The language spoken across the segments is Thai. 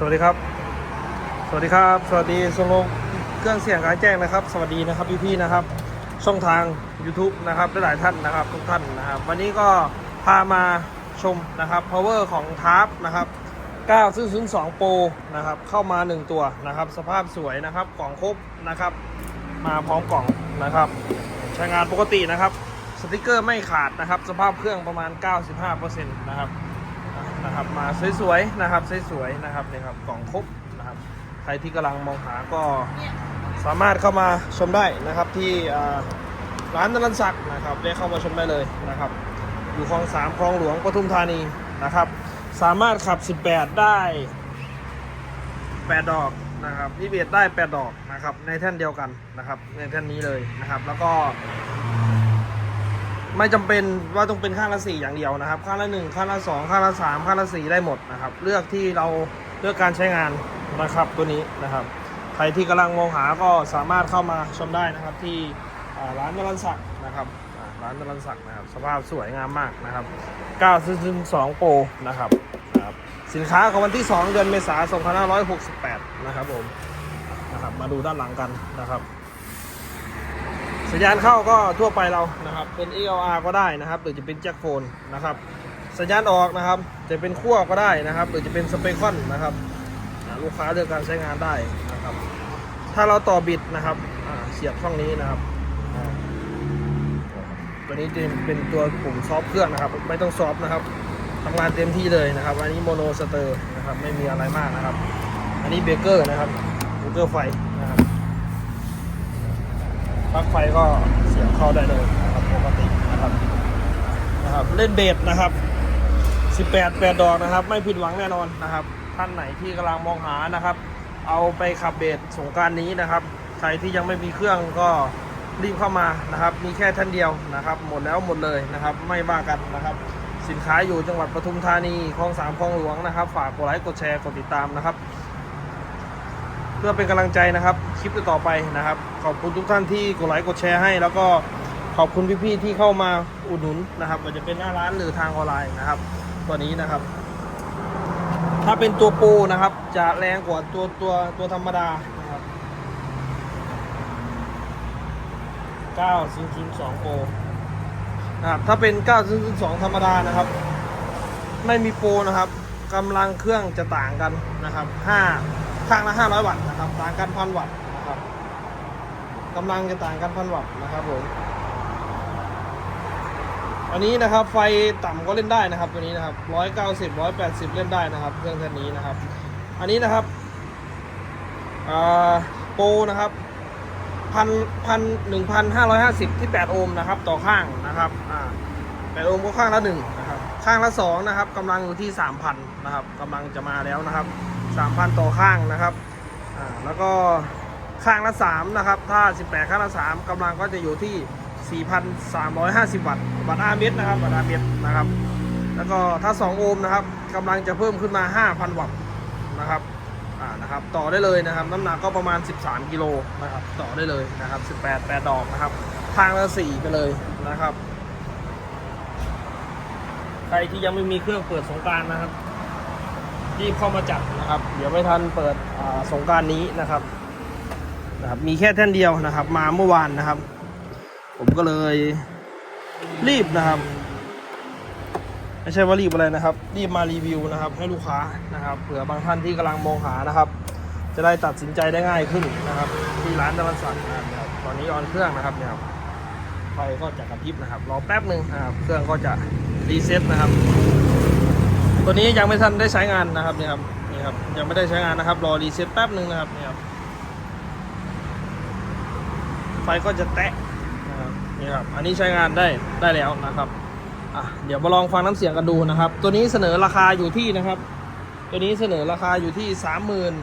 สวัสดีครับ สวัสดีครับ สวัสดีสโลงเครื่องเสียงการแจ้งนะครับ สวัสดีนะครับพี่ๆนะครับ ช่องทาง YouTube นะครับหลายท่านนะครับทุกท่านนะครับ วันนี้ก็พามาชมนะครับ power ของทาร์ปนะครับ9ซึ่ง2 Pro นะครับ เข้ามา 1 ตัวนะครับ สภาพสวยนะครับ กล่องครบนะครับ มาพร้อมกล่องนะครับ ใช้งานปกตินะครับ สติกเกอร์ไม่ขาดนะครับ สภาพเครื่องประมาณ 95%นะครับ นะครับมาสวยๆนะครับสวยๆนะครับนี่ครับกล่องครบนะครับใครที่กำลังมองหาก็สามารถเข้ามาชมได้นะครับที่ร้านนรันศักดิ์นะครับได้เข้ามาชมได้เลยนะครับ อยู่คลองสามคลองหลวงปทุมธานีนะครับ สามารถขับ 18 ได้ 8 ดอกนะครับนี่เบียดได้ 8 ดอกนะครับในแท่นเดียวกันนะครับในแท่นนี้เลยนะครับ แล้วก็ ไม่จำเป็นว่าต้องเป็นข้างละสี่อย่างเดียวนะครับ ข้างละหนึ่งข้างละสองข้างละสามข้างละสี่ได้หมดนะครับ เลือกที่เราเลือกการใช้งานนะครับตัวนี้นะครับ ใครที่กำลังมองหาก็สามารถเข้ามาชมได้นะครับ ที่ร้านนรันศักดิ์นะครับร้านนรันศักดิ์นะครับ สภาพสวยงามมากนะครับ9ซึ่ง2โปรนะครับนะครับสินค้าของวันที่ 2 เดือนเมษายน2568 นะครับผมนะครับ มาดูด้านหลังกันนะครับ สัญญาณเข้าก็ทั่วไปเรานะครับ เป็น ELR ก็ได้นะครับหรือจะเป็นแจ็คโฟนนะครับ สัญญาณออกนะครับ จะเป็นขั้วก็ได้นะครับ หรือจะเป็นสเปคอนนะครับลูกค้าเลือกการใช้งานได้นะครับ ถ้าเราต่อบิดนะครับเสียบช่องนี้นะครับอ่าตัวนี้จะเป็นตัวปุ่มซอฟต์เครื่องนะครับ ไม่ต้องซอฟต์นะครับทำงานเต็มที่เลยนะครับ อันนี้โมโนสเตอร์นะครับ ไม่มีอะไรมากนะครับ อันนี้เบรกเกอร์นะครับเบรกเกอร์ไฟนะครับ ปลั๊กไฟก็เสียบเข้าได้เลยนะครับปกตินะครับนะครับเล่นเบสนะครับ 18 8 ดอกนะครับ ไม่ผิดหวังแน่นอนนะครับ ท่านไหนที่กำลังมองหานะครับ เอาไปขับเบสสงการนี้นะครับ ใครที่ยังไม่มีเครื่องก็รีบเข้ามานะครับ มีแค่ท่านเดียวนะครับ หมดแล้วหมดเลยนะครับ ไม่บ้ากันนะครับ สินค้าอยู่จังหวัดปทุมธานีคลองสามคลองหลวงนะครับ ฝากกดไลค์กดแชร์กดติดตามนะครับ เพื่อเป็นกำลังใจนะครับคลิปต่อไปนะครับ ขอบคุณทุกท่านที่กดไลค์กดแชร์ให้ แล้วก็ขอบคุณพี่ๆที่เข้ามาอุดหนุนนะครับว่าจะเป็นหน้าร้านหรือทางออนไลน์นะครับ ตัวนี้นะครับ ถ้าเป็นตัวโปรนะครับ จะแรงกว่าตัวตัวตัวธรรมดานะครับ9 0 0 2โปนะครับถ้าเป็น 9 0 0 2 ธรรมดานะครับ ไม่มีโปรนะครับกำลังเครื่องจะต่างกันนะครับ 5 ข้างละ 500 วัตต์นะครับต่างกันพันวัตต์นะครับกำลังจะต่างกันพันวัตต์นะครับผมอันนี้นะครับไฟต่ำก็เล่นได้นะครับ ตัวนี้นะครับ190 180เล่นได้นะครับ เครื่องแท่นนี้นะครับ อันนี้นะครับโปรนะครับพันพันหนึ่งพันห้าร้อยห้าสิบที่แปดโอห์มนะครับ ต่อข้างนะครับแปดโอห์มก็ข้างละหนึ่งนะครับ ข้างละสองนะครับกำลังอยู่ที่สามพันนะครับกำลังจะมาแล้วนะครับ สามพันต่อข้างนะครับอ่าแล้วก็ข้างละสามนะครับ ถ้าสิบแปดข้างละสามกำลังก็จะอยู่ที่สี่พันสามร้อยห้าสิบวัตต์วัตต์อาร์เมตรนะครับวัตต์อาร์เมตรนะครับ แล้วก็ถ้าสองโอห์มนะครับกำลังจะเพิ่มขึ้นมาห้าพันวัตต์นะครับอ่านะครับต่อได้เลยนะครับ น้ำหนักก็ประมาณ 13 กิโลนะครับ ต่อได้เลยนะครับ 18 8 ดอกนะครับข้างละ 4 ไปเลยนะครับ ใครที่ยังไม่มีเครื่องเปิดสงการนะครับ รีบเข้ามาจัดนะครับ เดี๋ยวไม่ทันเปิดสงการนี้นะครับนะครับมีแค่แท่านเดียวนะครับ มาเมื่อวานนะครับ ผมก็เลยรีบนะครับไม่ใช่ว่ารีบอะไรนะครับ รีบมารีวิวนะครับ ให้ลูกค้านะครับเผื่อบางท่านที่กำลังมองหานะครับ จะได้ตัดสินใจได้ง่ายขึ้นนะครับ ที่ร้านตะวันสักนะครับตอนนี้ออนเครื่องนะครับเนี่ยไฟก็จะกระพริบนะครับรอแป๊บหนึ่งนะครับเครื่องก็จะรีเซ็ตนะครับ ตัวนี้ยังไม่ทันได้ใช้งานนะครับนี่ครับนี่ครับยังไม่ได้ใช้งานนะครับ รอรีเซ็ตแป๊บหนึ่งนะครับนี่ครับไฟก็จะแตะนะครับนี่ครับอันนี้ใช้งานได้ได้แล้วนะครับอะเดี๋ยวมาลองฟังน้ำเสียงกันดูนะครับ ตัวนี้เสนอราคาอยู่ที่นะครับ ตัวนี้เสนอราคาอยู่ที่สามหมื่น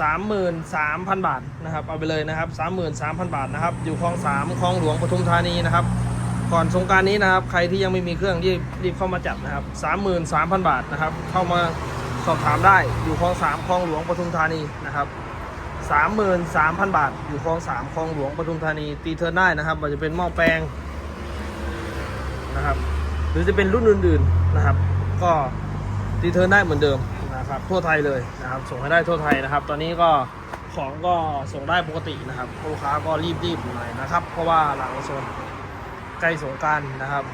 สามหมื่นสามพันบาทนะครับเอาไปเลยนะครับสามหมื่นสามพันบาทนะครับ อยู่คลองสามคลองหลวงปทุมธานีนะครับ ก่อนสงการนี้นะครับ ใครที่ยังไม่มีเครื่องรีบรีบเข้ามาจัดนะครับสามหมื่นสามพันบาทนะครับ เข้ามาสอบถามได้อยู่คลองสามคลองหลวงปทุมธานีนะครับสามหมื่นสามพันบาท อยู่คลองสามคลองหลวงปทุมธานี ตีเทิร์นได้นะครับว่าจะเป็นหม้อแปลงนะครับ หรือจะเป็นรุ่นอื่นๆนะครับ ก็ตีเทิร์นได้เหมือนเดิมนะนะครับ ทั่วไทยเลยนะครับ ส่งให้ได้ทั่วไทยนะครับ ตอนนี้ก็ของก็ส่งได้ปกตินะครับลูกค้าก็รีบๆหน่อยนะครับ เพราะว่าหลังโซน ใกล้สงการนะครับ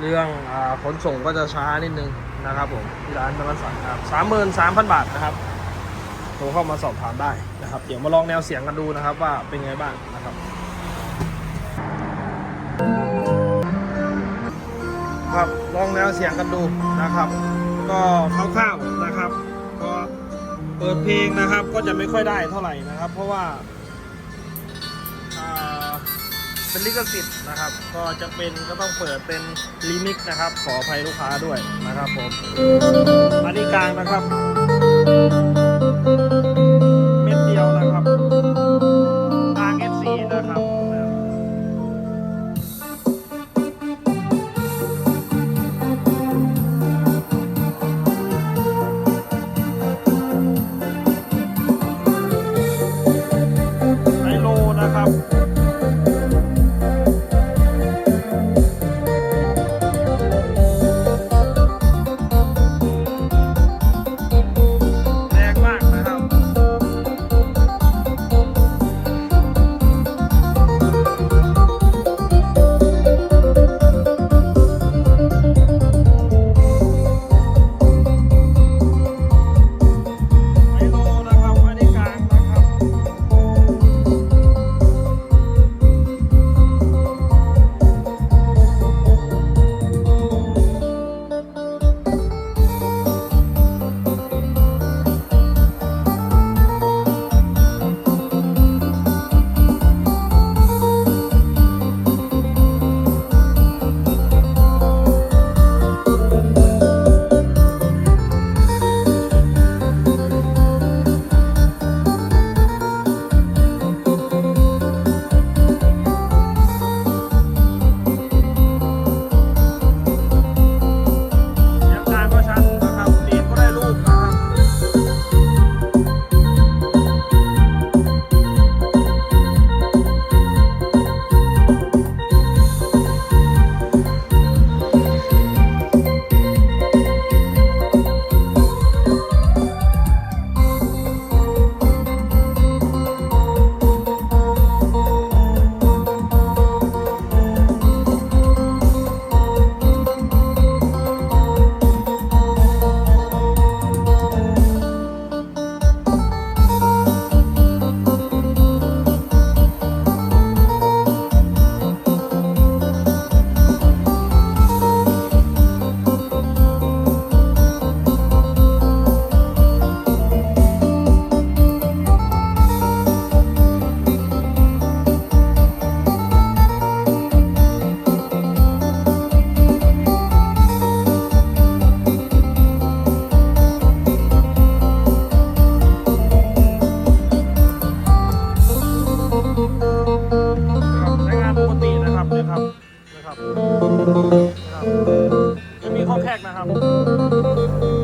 เรื่องอขนส่งก็จะช้านิดนึงนะครับผมที่ร้านนวัสันครับสามหมื่นสามพันบาทนะครับโทรเข้ามาสอบถามได้นะครับ เดี๋ยวมาลองแนวเสียงกันดูนะครับ ว่าเป็นไงบ้างนะครับครับลองแนวเสียงกันดูนะครับ ก็คร่าวๆนะครับ ก็เปิดเพลงนะครับ ก็จะไม่ค่อยได้เท่าไหร่นะครับ เพราะว่า เป็นลิขสิทธิ์นะครับ ก็จะเป็นก็ต้องเปิดเป็นลิมิกนะครับ ขออภัยลูกค้าด้วยนะครับผมอันนี้กลางนะครับ ไม่มีข้อแคกนะครับ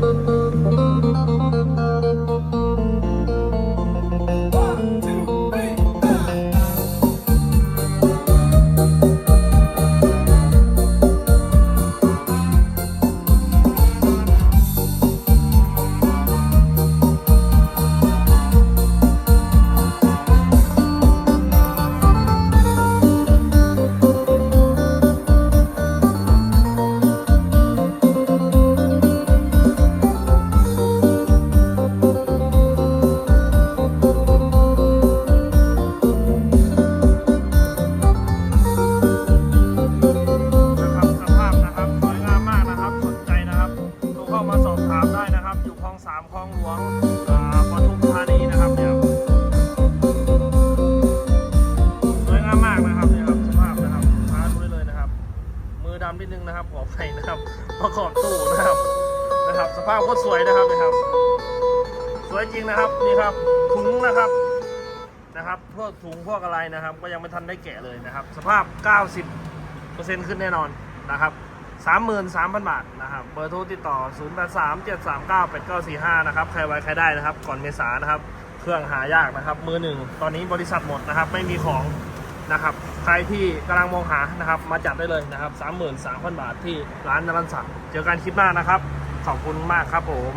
นิดนึงนะครับขอไฟนะครับประกอบตู้นะครับนะครับ สภาพโคตรสวยนะครับนะครับ สวยจริงนะครับนี่ครับถุงนะครับนะครับพวกถุงพวกอะไรนะครับ ก็ยังไม่ทันได้แกะเลยนะครับ สภาพ 90เปอร์เซ็นต์ขึ้นแน่นอนนะครับ33,000 บาทนะครับเบอร์โทรติดต่อ 0837398945 นะครับใครไว้ใครได้นะครับ ก่อนเมษานะครับ เครื่องหายากนะครับ มือหนึ่งตอนนี้บริษัทหมดนะครับ ไม่มีของ นะครับใครที่กำลังมองหานะครับมาจัดได้เลยนะครับ 33,000 บาทที่ร้านนรันสักดิ์เจอกันคลิปหน้านะครับ ขอบคุณมากครับผม